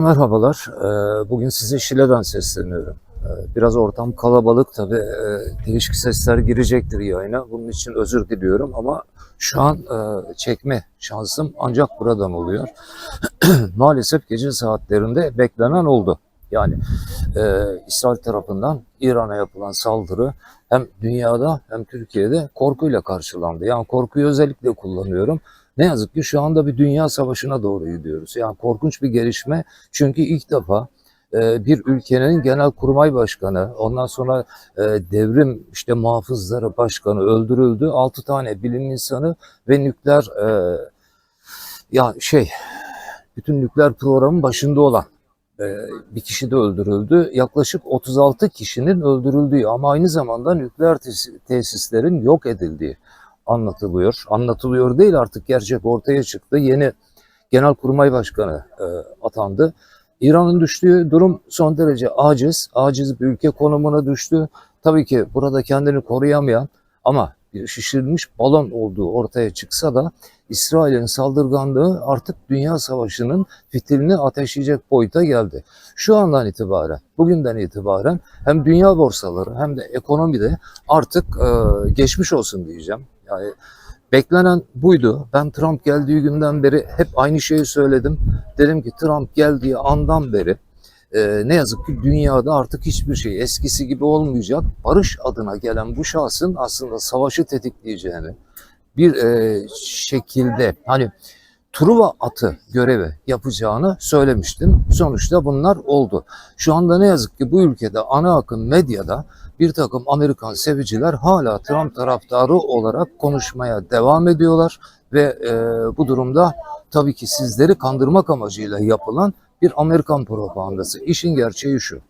Merhabalar. Ee, Bugün size Şile'den sesleniyorum. Ee, Biraz ortam kalabalık tabii. Ee, Değişik sesler girecektir yayına. Bunun için özür diliyorum ama şu an e, çekme şansım ancak buradan oluyor. Maalesef gece saatlerinde beklenen oldu. Yani e, İsrail tarafından İran'a yapılan saldırı hem dünyada hem Türkiye'de korkuyla karşılandı. Yani korkuyu özellikle kullanıyorum. Ne yazık ki şu anda bir dünya savaşına doğru gidiyoruz. Yani korkunç bir gelişme. Çünkü ilk defa e, bir ülkenin genel kurmay başkanı, ondan sonra e, devrim işte muhafızları başkanı öldürüldü. 6 tane bilim insanı ve nükleer e, ya şey bütün nükleer programın başında olan bir kişi de öldürüldü. Yaklaşık 36 kişinin öldürüldüğü ama aynı zamanda nükleer tes- tesislerin yok edildiği anlatılıyor. Anlatılıyor değil artık gerçek ortaya çıktı. Yeni Genelkurmay Başkanı e, atandı. İran'ın düştüğü durum son derece aciz. Aciz bir ülke konumuna düştü. Tabii ki burada kendini koruyamayan ama bir şişirilmiş balon olduğu ortaya çıksa da İsrail'in saldırganlığı artık dünya savaşının fitilini ateşleyecek boyuta geldi. Şu andan itibaren, bugünden itibaren hem dünya borsaları hem de ekonomide artık e, geçmiş olsun diyeceğim. Yani beklenen buydu. Ben Trump geldiği günden beri hep aynı şeyi söyledim. Dedim ki Trump geldiği andan beri e, ne yazık ki dünyada artık hiçbir şey eskisi gibi olmayacak. Barış adına gelen bu şahsın aslında savaşı tetikleyeceğini bir e, şekilde hani Truva atı görevi yapacağını söylemiştim. Sonuçta bunlar oldu. Şu anda ne yazık ki bu ülkede ana akım medyada bir takım Amerikan seviciler hala Trump taraftarı olarak konuşmaya devam ediyorlar ve e, bu durumda tabii ki sizleri kandırmak amacıyla yapılan bir Amerikan propagandası. İşin gerçeği şu.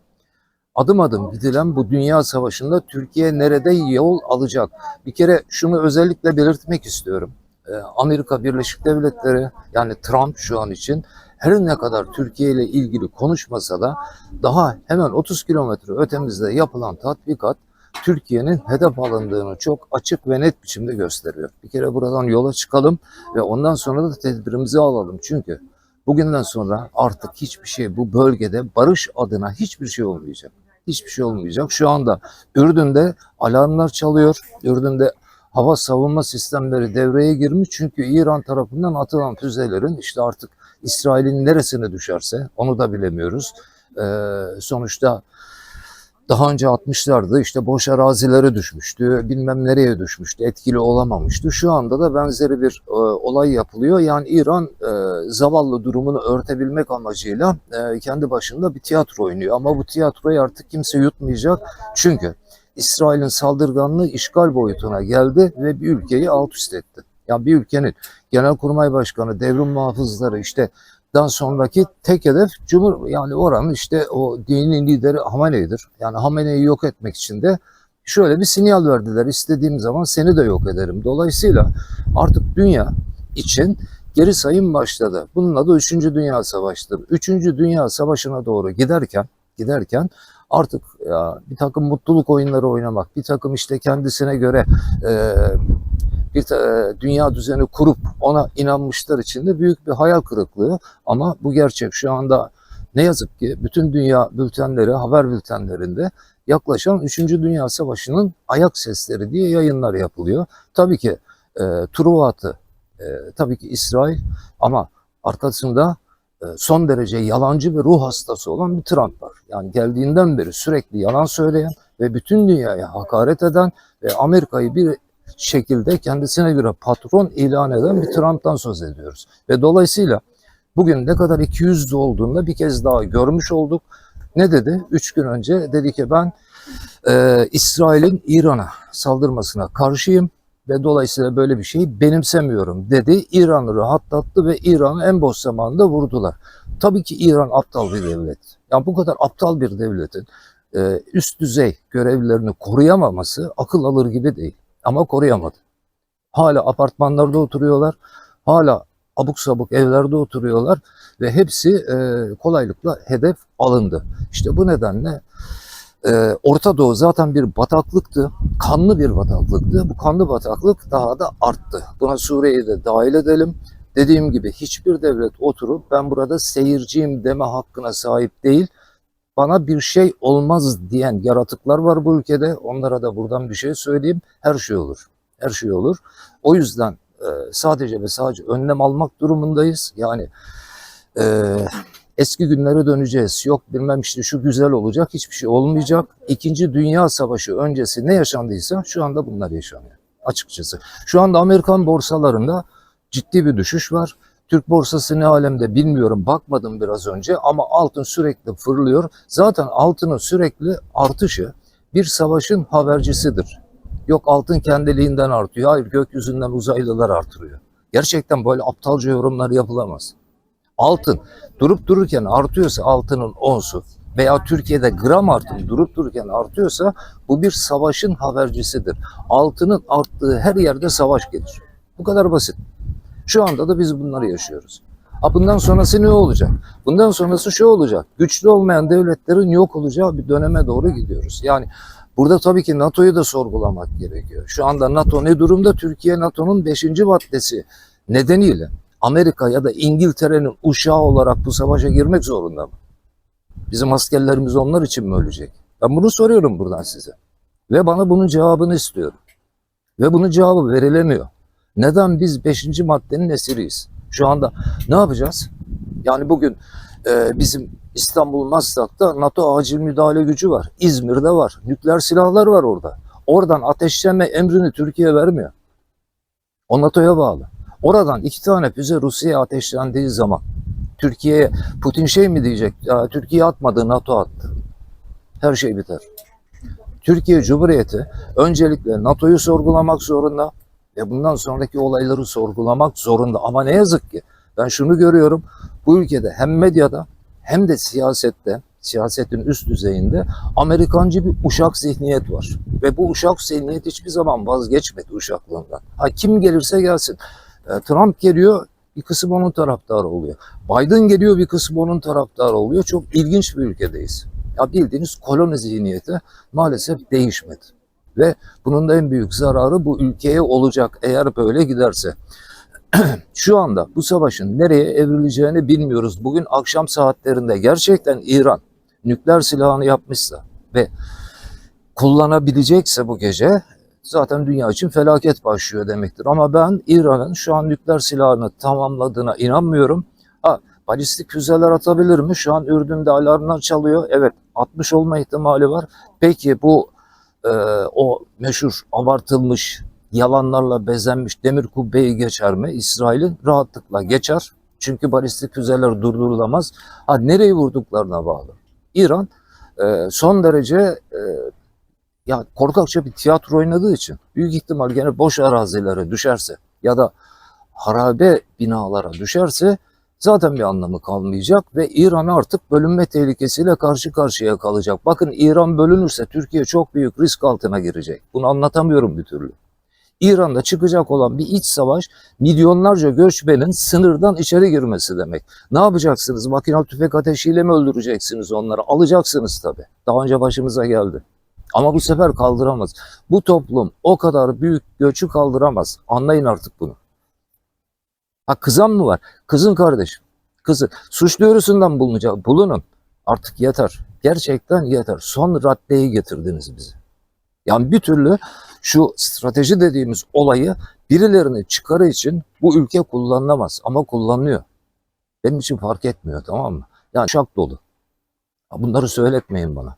Adım adım gidilen bu dünya savaşında Türkiye nerede yol alacak? Bir kere şunu özellikle belirtmek istiyorum. Ee, Amerika Birleşik Devletleri yani Trump şu an için her ne kadar Türkiye ile ilgili konuşmasa da daha hemen 30 kilometre ötemizde yapılan tatbikat Türkiye'nin hedef alındığını çok açık ve net biçimde gösteriyor. Bir kere buradan yola çıkalım ve ondan sonra da tedbirimizi alalım. Çünkü bugünden sonra artık hiçbir şey bu bölgede barış adına hiçbir şey olmayacak. Hiçbir şey olmayacak. Şu anda Ürdün'de alarmlar çalıyor. Ürdün'de hava savunma sistemleri devreye girmiş. Çünkü İran tarafından atılan füzelerin işte artık İsrail'in neresine düşerse onu da bilemiyoruz. Ee, sonuçta daha önce atmışlardı işte boş arazilere düşmüştü bilmem nereye düşmüştü etkili olamamıştı. Şu anda da benzeri bir e, olay yapılıyor. Yani İran e, zavallı durumunu örtebilmek amacıyla e, kendi başında bir tiyatro oynuyor. Ama bu tiyatroyu artık kimse yutmayacak. Çünkü İsrail'in saldırganlığı işgal boyutuna geldi ve bir ülkeyi alt üst etti. Yani bir ülkenin genelkurmay başkanı, devrim muhafızları işte dan sonraki tek hedef Cumhur yani oranın işte o dinin lideri Hamene'dir. Yani Hamene'yi yok etmek için de şöyle bir sinyal verdiler. İstediğim zaman seni de yok ederim. Dolayısıyla artık dünya için geri sayım başladı. Bunun adı 3. Dünya Savaşı'dır. 3. Dünya Savaşı'na doğru giderken giderken artık ya, bir takım mutluluk oyunları oynamak, bir takım işte kendisine göre e, bir ta- dünya düzeni kurup ona inanmışlar için de büyük bir hayal kırıklığı. Ama bu gerçek şu anda ne yazık ki bütün dünya bültenleri, haber bültenlerinde yaklaşan 3. Dünya Savaşı'nın ayak sesleri diye yayınlar yapılıyor. Tabii ki e, Truva atı, e, tabii ki İsrail ama arkasında e, son derece yalancı ve ruh hastası olan bir Trump var. Yani geldiğinden beri sürekli yalan söyleyen ve bütün dünyaya hakaret eden ve Amerika'yı bir şekilde kendisine göre patron ilan eden bir Trump'tan söz ediyoruz. Ve dolayısıyla bugün ne kadar ikiyüzlü olduğunu bir kez daha görmüş olduk. Ne dedi? Üç gün önce dedi ki ben e, İsrail'in İran'a saldırmasına karşıyım ve dolayısıyla böyle bir şeyi benimsemiyorum dedi. İran'ı rahatlattı ve İran'ı en boş zamanda vurdular. Tabii ki İran aptal bir devlet. Yani bu kadar aptal bir devletin e, üst düzey görevlilerini koruyamaması akıl alır gibi değil. Ama koruyamadı. Hala apartmanlarda oturuyorlar. Hala abuk sabuk evlerde oturuyorlar ve hepsi e, kolaylıkla hedef alındı. İşte bu nedenle e, Orta Doğu zaten bir bataklıktı. Kanlı bir bataklıktı. Bu kanlı bataklık daha da arttı. Buna Suriye'yi de dahil edelim. dediğim gibi hiçbir devlet oturup ben burada seyirciyim deme hakkına sahip değil. Bana bir şey olmaz diyen yaratıklar var bu ülkede. Onlara da buradan bir şey söyleyeyim. Her şey olur. Her şey olur. O yüzden e, sadece ve sadece önlem almak durumundayız. Yani e, eski günlere döneceğiz. Yok bilmem işte şu güzel olacak. Hiçbir şey olmayacak. İkinci Dünya Savaşı öncesi ne yaşandıysa şu anda bunlar yaşanıyor. Açıkçası. Şu anda Amerikan borsalarında ciddi bir düşüş var. Türk borsası ne alemde bilmiyorum bakmadım biraz önce ama altın sürekli fırlıyor. Zaten altının sürekli artışı bir savaşın habercisidir. Yok altın kendiliğinden artıyor. Hayır gökyüzünden uzaylılar artırıyor. Gerçekten böyle aptalca yorumlar yapılamaz. Altın durup dururken artıyorsa altının onsu veya Türkiye'de gram artım durup dururken artıyorsa bu bir savaşın habercisidir. Altının arttığı her yerde savaş gelir. Bu kadar basit. Şu anda da biz bunları yaşıyoruz. Ha bundan sonrası ne olacak? Bundan sonrası şu olacak. Güçlü olmayan devletlerin yok olacağı bir döneme doğru gidiyoruz. Yani burada tabii ki NATO'yu da sorgulamak gerekiyor. Şu anda NATO ne durumda? Türkiye NATO'nun 5. maddesi nedeniyle Amerika ya da İngiltere'nin uşağı olarak bu savaşa girmek zorunda mı? Bizim askerlerimiz onlar için mi ölecek? Ben bunu soruyorum buradan size. Ve bana bunun cevabını istiyorum. Ve bunun cevabı verilemiyor. Neden biz 5. maddenin esiriyiz? Şu anda ne yapacağız? Yani bugün e, bizim İstanbul Maslak'ta NATO acil müdahale gücü var. İzmir'de var. Nükleer silahlar var orada. Oradan ateşleme emrini Türkiye vermiyor. O NATO'ya bağlı. Oradan iki tane füze Rusya'ya ateşlendiği zaman Türkiye'ye Putin şey mi diyecek? Türkiye atmadı NATO attı. Her şey biter. Türkiye Cumhuriyeti öncelikle NATO'yu sorgulamak zorunda ve bundan sonraki olayları sorgulamak zorunda. Ama ne yazık ki ben şunu görüyorum. Bu ülkede hem medyada hem de siyasette, siyasetin üst düzeyinde Amerikancı bir uşak zihniyet var. Ve bu uşak zihniyet hiçbir zaman vazgeçmedi uşaklığından. Ha, kim gelirse gelsin. E, Trump geliyor, bir kısım onun taraftarı oluyor. Biden geliyor, bir kısım onun taraftarı oluyor. Çok ilginç bir ülkedeyiz. Ya bildiğiniz koloni zihniyeti maalesef değişmedi. Ve bunun da en büyük zararı bu ülkeye olacak eğer böyle giderse. Şu anda bu savaşın nereye evrileceğini bilmiyoruz. Bugün akşam saatlerinde gerçekten İran nükleer silahını yapmışsa ve kullanabilecekse bu gece zaten dünya için felaket başlıyor demektir. Ama ben İran'ın şu an nükleer silahını tamamladığına inanmıyorum. Ha, balistik füzeler atabilir mi? Şu an Ürdün'de alarmlar çalıyor. Evet 60 olma ihtimali var. Peki bu e, o meşhur abartılmış yalanlarla bezenmiş demir kubbeyi geçer mi? İsrail'in rahatlıkla geçer. Çünkü balistik füzeler durdurulamaz. Ha nereye vurduklarına bağlı. İran e, son derece e, ya korkakça bir tiyatro oynadığı için büyük ihtimal gene boş arazilere düşerse ya da harabe binalara düşerse zaten bir anlamı kalmayacak ve İran artık bölünme tehlikesiyle karşı karşıya kalacak. Bakın İran bölünürse Türkiye çok büyük risk altına girecek. Bunu anlatamıyorum bir türlü. İran'da çıkacak olan bir iç savaş milyonlarca göçmenin sınırdan içeri girmesi demek. Ne yapacaksınız? Makinalı tüfek ateşiyle mi öldüreceksiniz onları? Alacaksınız tabii. Daha önce başımıza geldi. Ama bu sefer kaldıramaz. Bu toplum o kadar büyük göçü kaldıramaz. Anlayın artık bunu. Ha kızan mı var? Kızın kardeşim. Kızı. Suç duyurusundan bulunacak. Bulunun. Artık yeter. Gerçekten yeter. Son raddeyi getirdiniz bize. Yani bir türlü şu strateji dediğimiz olayı birilerinin çıkarı için bu ülke kullanılamaz ama kullanılıyor. Benim için fark etmiyor tamam mı? Yani şak dolu. Bunları söyletmeyin bana.